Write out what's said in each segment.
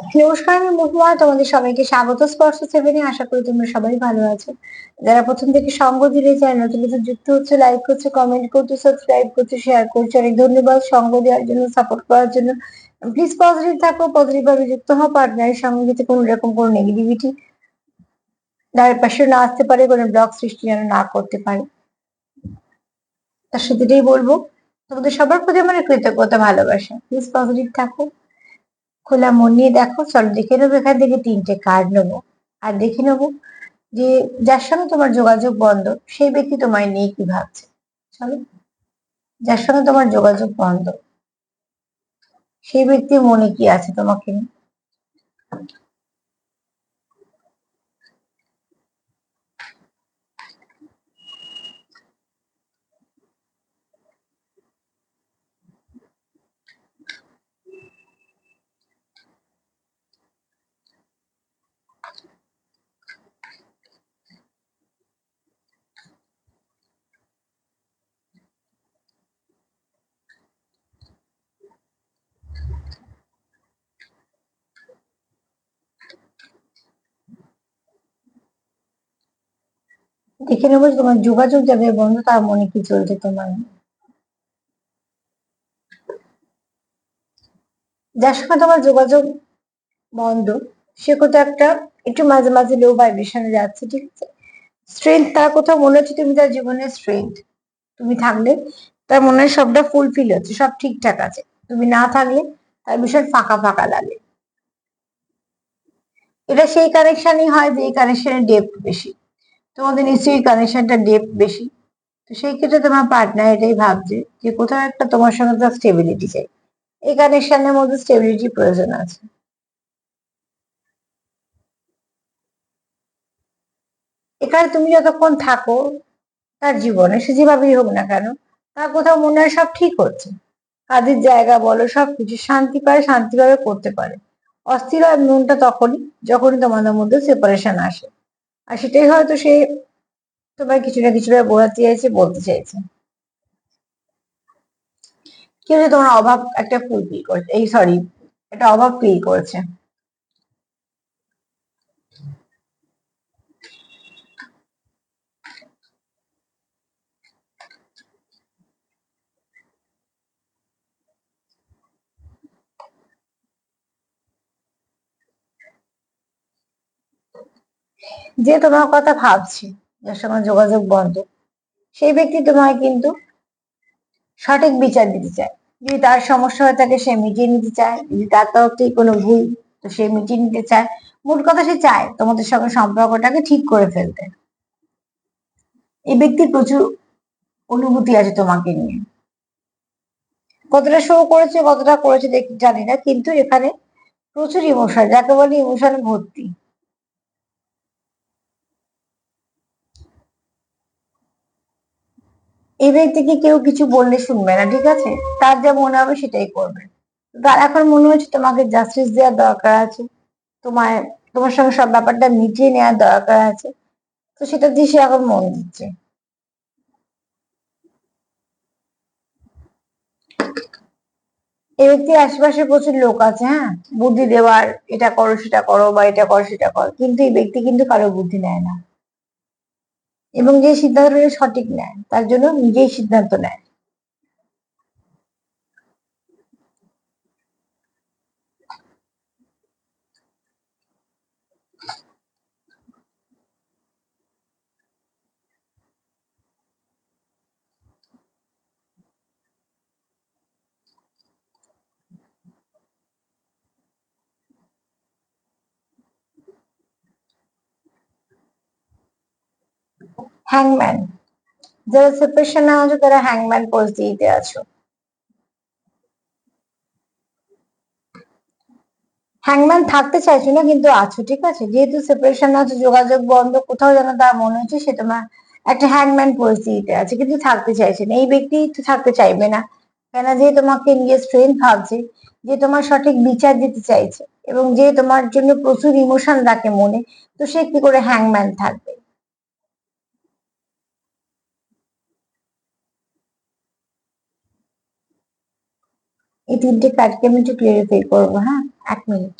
নমস্কার, আমি মহুয়া। তোমাদের সবাইকে স্বাগত। স্পর্শ সেভেনে আশা করি তোমরা সবাই ভালো আছো। যারা প্রথম থেকে সঙ্গ দিলে চায় নতুন নতুন যুক্ত হচ্ছে লাইক করছে কমেন্ট করছে সাবস্ক্রাইব করছে শেয়ার করছে, অনেক ধন্যবাদ সঙ্গ দেওয়ার জন্য সাপোর্ট করার জন্য। প্লিজ পজিটিভ থাকো পজিটিভ ভাবে যুক্ত হও পার্টনারের সঙ্গে যাতে কোনো রকম কোনো নেগেটিভিটি তার পাশে না আসতে পারে, কোনো ব্লক সৃষ্টি যেন না করতে পারে। তার সাথে বলব, তোমাদের সবার প্রতি আমার কৃতজ্ঞতা, ভালোবাসা। প্লিজ পজিটিভ থাকো। খোলা মন নিয়ে দেখো, চলো দেখে নেব, এখান থেকে তিনটে কার্ড নেব। আর দেখে নেব যে যার সঙ্গে তোমার যোগাযোগ বন্ধ, সেই ব্যক্তি তোমায় নিয়ে কি ভাবছে। চলো, যার সঙ্গে তোমার যোগাযোগ বন্ধ, সেই ব্যক্তির মনে কি আছে তোমাকে নিয়ে? দেখে নেব তোমার যোগাযোগ যাবে বন্ধ, তার মনে কি চলছে তোমার? যার সঙ্গে তোমার যোগাযোগ বন্ধ, সে কোথাও একটা একটু মাঝে মাঝে লো ভাইব্রেশনে যাচ্ছে, ঠিক আছে? স্ট্রেংথ তার কোথাও মনে হচ্ছে তুমি তার জীবনের স্ট্রেংথ তুমি থাকলে তার মনে হয় সবটা ফুলফিল হচ্ছে, সব ঠিকঠাক আছে। তুমি না থাকলে তার ভীষণ ফাঁকা ফাঁকা লাগে। এটা সেই কানেকশনই হয় যে কানেকশনের ডেপথ বেশি। তোমাদের নিশ্চয়ই কানেকশনটা ডেপ বেশি। তো সেই ক্ষেত্রে তোমার পার্টনার এটাই ভাবছে যে কোথাও একটা তোমার সঙ্গে তার স্টেবিলিটি চাই। এই কানেকশনের মধ্যে স্টেবিলিটি প্রয়োজন আছে। এখানে তুমি যতক্ষণ থাকো, তার জীবনে, সে যেভাবেই হোক না কেন, তার কোথাও মনে হয় সব ঠিক হচ্ছে। কাজের জায়গা বলো সবকিছু শান্তি পায়, শান্তিভাবে করতে পারে। অস্থির হয় মনটা তখনই, যখনই তোমাদের মধ্যে সেপারেশন আসে। আর সেটাই হয়তো সে তোমার কিছু না কিছু বোঝাতে চাইছে, বলতে চাইছে। কেউ যে তোমার অভাব একটা ফুলফিল করছে, এই সরি একটা অভাব ফিল করছে। যে তোমার কথা ভাবছে, যার সঙ্গে যোগাযোগ বন্ধ, সেই ব্যক্তি তোমায় কিন্তু সঠিক বিচার দিতে চায়। যদি তার সমস্যা হয়ে থাকে, সে মিটিয়ে নিতে চায়। যদি তার তরফ কোনো ভুল, তো সে মিটিয়ে নিতে চায়। মূল কথা সে চায় তোমাদের সঙ্গে সম্পর্কটাকে ঠিক করে ফেলতে। এই ব্যক্তির প্রচুর অনুভূতি আছে তোমাকে নিয়ে। কতটা শো করেছে, কতটা করেছে দেখ জানি না, কিন্তু এখানে প্রচুর ইমোশন যাকে বলে ইমোশনে ভর্তি। এই ব্যক্তিকে কেউ কিছু বললে শুনবে না, ঠিক আছে? তার যা মনে হবে সেটাই করবে। তার এখন মনে হচ্ছে তোমাকে জাস্টিস দেওয়ার দরকার আছে। তোমার তোমার সঙ্গে সব ব্যাপারটা মিটিয়ে নেওয়ার দরকার আছে। তো সেটা দিয়ে সে এখন মন দিচ্ছে। এই ব্যক্তির আশেপাশে প্রচুর লোক আছে হ্যাঁ? বুদ্ধি দেওয়ার, এটা করো, সেটা করো বা এটা করো, সেটা করো। কিন্তু এই ব্যক্তি কিন্তু কারও বুদ্ধি নেয় না। এবং যে সিদ্ধান্তটা সঠিক নেয় তার জন্য নিজেই সিদ্ধান্ত নেয়। হ্যাংম্যান যারা সেপারেশন না আছো তারা হ্যাংম্যান পরিস্থিতিতে আছো। হ্যাংম্যান থাকতে চাইছো না, কিন্তু আছো, ঠিক আছে? যেহেতু সেপারেশন আছো যোগাযোগ বন্ধ, কোথাও যেন তার মনে হচ্ছে, সে তোমার একটা হ্যাংম্যান পরিস্থিতিতে আছে, কিন্তু থাকতে চাইছে না। এই ব্যক্তি তো থাকতে চাইবে না। কেন যে তোমাকে নিজের স্ট্রেংথ ভাবছে, যে তোমার সঠিক বিচার দিতে চাইছে, এবং যে তোমার জন্য প্রচুর ইমোশন রাখে মনে, তো সে কি করে হ্যাংম্যান থাকবে? এই তিনটে কাজকে আমি একটু ক্লিয়ারিফাই করবো হ্যাঁ এক মিনিট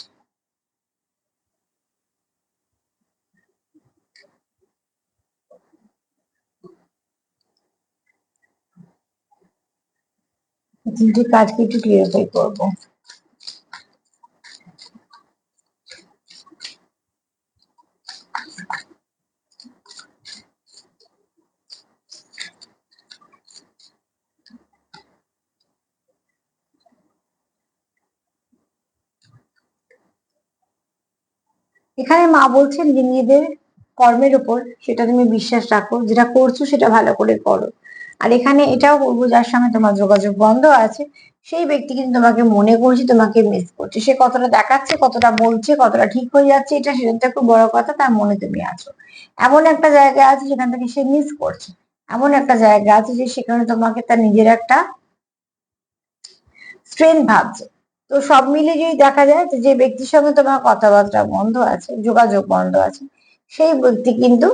তিনটে কাজকে একটু ক্লিয়ারিফাই করবো এখানে মা বলছেন যে নিজেদের কর্মের ওপর সেটা তুমি বিশ্বাস রাখো, যেটা করছ সেটা ভালো করে করো। আর এখানে এটাও বলব, যার সঙ্গে তোমার যোগাযোগ বন্ধ আছে, সেই ব্যক্তি কিন্তু তোমাকে মনে করছে, তোমাকে মিস করছে। সে কতটা দেখাচ্ছে, কতটা বলছে, কতটা ঠিক হয়ে যাচ্ছে, এটা সেটা খুব বড় কথা, তার মনে তুমি আছো। এমন একটা জায়গা আছে সেখান থেকে সে মিস করছে। এমন একটা জায়গা আছে যে সেখানে তোমাকে তার নিজের একটা স্ট্রেন ভাবছে। তো সব মিলে যদি দেখা যায় যে ব্যক্তির সঙ্গে তোমার কথাবার্তা বন্ধ আছে, যোগাযোগ বন্ধ আছে, সেই ব্যক্তি কিন্তু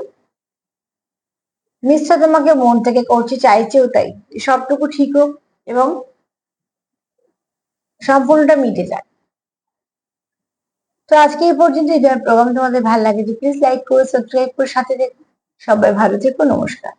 নিশ্চয় তোমাকে মন থেকে করছে চাইছেও তাই। সবটুকু ঠিক হোক এবং সম্পূর্ণটা মিটে যায়। তো আজকে এই পর্যন্ত এই প্রোগ্রাম তোমাদের ভালো লাগে প্লিজ লাইক করো সাবস্ক্রাইব করে সাথে দেখো। সবাই ভালো থেকো, নমস্কার।